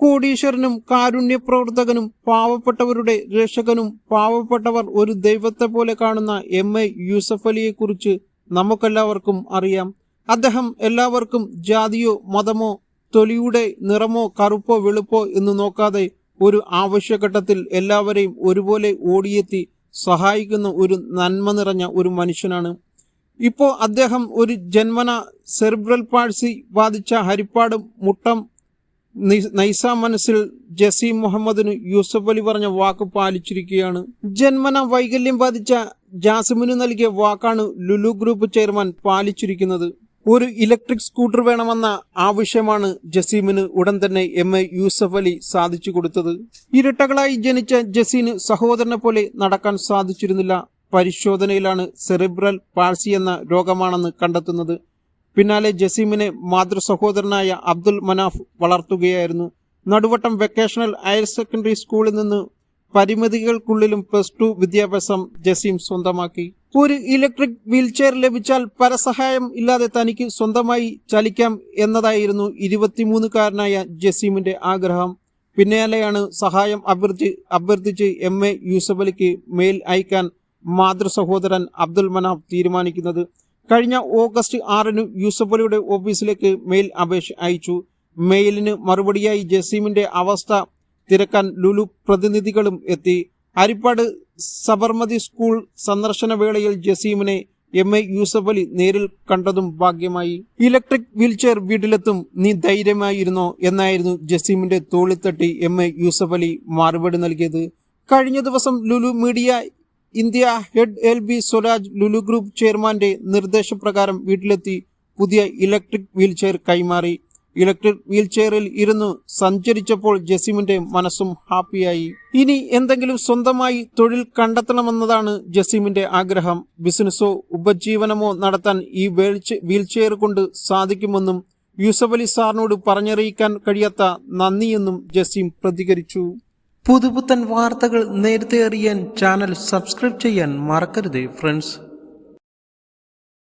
കോടീശ്വരനും കാരുണ്യപ്രവർത്തകനും പാവപ്പെട്ടവരുടെ രക്ഷകനും പാവപ്പെട്ടവർ ഒരു ദൈവത്തെ പോലെ കാണുന്ന എം എ യൂസഫ് അലിയെക്കുറിച്ച് നമുക്കെല്ലാവർക്കും അറിയാം. അദ്ദേഹം എല്ലാവർക്കും ജാതിയോ മതമോ തൊലിയുടെ നിറമോ കറുപ്പോ വെളുപ്പോ എന്ന് നോക്കാതെ ഒരു ആവശ്യഘട്ടത്തിൽ എല്ലാവരെയും ഒരുപോലെ ഓടിയെത്തി സഹായിക്കുന്ന ഒരു നന്മ നിറഞ്ഞ ഒരു മനുഷ്യനാണ്. ഇപ്പോൾ അദ്ദേഹം ഒരു ജന്മന സെറിബ്രൽ പാഴ്സി ബാധിച്ച ഹരിപ്പാടും മുട്ടം നൈസ മനസ്സിൽ ജസീം മുഹമ്മദിന് യൂസഫ് അലി പറഞ്ഞ വാക്ക് പാലിച്ചിരിക്കുകയാണ്. ജന്മന വൈകല്യം ബാധിച്ച ജാസിമിന് നൽകിയ വാക്കാണ് ലുലു ഗ്രൂപ്പ് ചെയർമാൻ പാലിച്ചിരിക്കുന്നത്. ഒരു ഇലക്ട്രിക് സ്കൂട്ടർ വേണമെന്ന ആവശ്യമാണ് ജസീമിന് ഉടൻ തന്നെ എം എ യൂസഫ് അലി സാധിച്ചു കൊടുത്തത്. ഇരട്ടകളായി ജനിച്ച ജസീന് സഹോദരനെ പോലെ നടക്കാൻ സാധിച്ചിരുന്നില്ല. പരിശോധനയിലാണ് സെറിബ്രൽ പാഴ്സി എന്ന രോഗമാണെന്ന് കണ്ടെത്തുന്നത്. പിന്നാലെ ജസീമിനെ മാതൃ സഹോദരനായ അബ്ദുൽ മനാഫ് വളർത്തുകയായിരുന്നു. നടുവട്ടം വെക്കേഷണൽ ഹയർ സെക്കൻഡറി സ്കൂളിൽ നിന്ന് പരിമിതികൾക്കുള്ളിലും പ്ലസ് ടു വിദ്യാഭ്യാസം ജസീം സ്വന്തമാക്കി. ഒരു ഇലക്ട്രിക് വീൽചെയർ ലഭിച്ചാൽ പരസഹായം ഇല്ലാതെ തനിക്ക് സ്വന്തമായി ചലിക്കാം എന്നതായിരുന്നു ഇരുപത്തിമൂന്നുകാരനായ ജസീമിന്റെ ആഗ്രഹം. പിന്നാലെയാണ് സഹായം അഭ്യർത്ഥി അഭ്യർത്ഥിച്ച് എം എ യൂസഫലിക്ക് മെയിൽ അയക്കാൻ മാതൃ സഹോദരൻ അബ്ദുൽ മനാഫ് തീരുമാനിക്കുന്നത്. കഴിഞ്ഞ ഓഗസ്റ്റ് ആറിന് യൂസഫ് അലിയുടെ ഓഫീസിലേക്ക് മെയിൽ അപേക്ഷ അയച്ചു. മെയിലിന് മറുപടിയായി ജസീമിന്റെ അവസ്ഥ തിരക്കാൻ ലുലു പ്രതിനിധികളും എത്തി. ഹരിപ്പാട് സബർമതി സ്കൂൾ സന്ദർശന വേളയിൽ ജസീമിനെ എം എ യൂസഫ് അലി നേരിൽ കണ്ടതും ഭാഗ്യമായി. ഇലക്ട്രിക് വീൽചെയർ വീട്ടിലെത്തും നീ ധൈര്യമായിരുന്നോ എന്നായിരുന്നു ജസീമിന്റെ തോളിത്തട്ടി എം എ യൂസഫ് അലി മറുപടി നൽകിയത്. കഴിഞ്ഞ ദിവസം Lulu media India head L B Swaraj Lulu group ചെയർമാന്റെ നിർദ്ദേശപ്രകാരം വീട്ടിലെത്തി പുതിയ ഇലക്ട്രിക് വീൽചെയർ കൈമാറി. ഇലക്ട്രിക് വീൽചെയറിൽ ഇരുന്ന് സഞ്ചരിച്ചപ്പോൾ ജസീമിന്റെ മനസ്സും ഹാപ്പിയായി. ഇനി എന്തെങ്കിലും സ്വന്തമായി തൊഴിൽ കണ്ടെത്തണമെന്നതാണ് ജസീമിന്റെ ആഗ്രഹം. ബിസിനസ്സോ ഉപജീവനമോ നടത്താൻ ഈ വീൽചെയർ കൊണ്ട് സാധിക്കുമെന്നും യൂസഫ് അലി സാറിനോട് പറഞ്ഞറിയിക്കാൻ കഴിയാത്ത നന്ദിയെന്നും ജസീം പ്രതികരിച്ചു. പുതുപുത്തൻ വാർത്തകൾ നേരത്തെ അറിയാൻ ചാനൽ സബ്സ്ക്രൈബ് ചെയ്യാൻ മറക്കരുത് ഫ്രണ്ട്സ്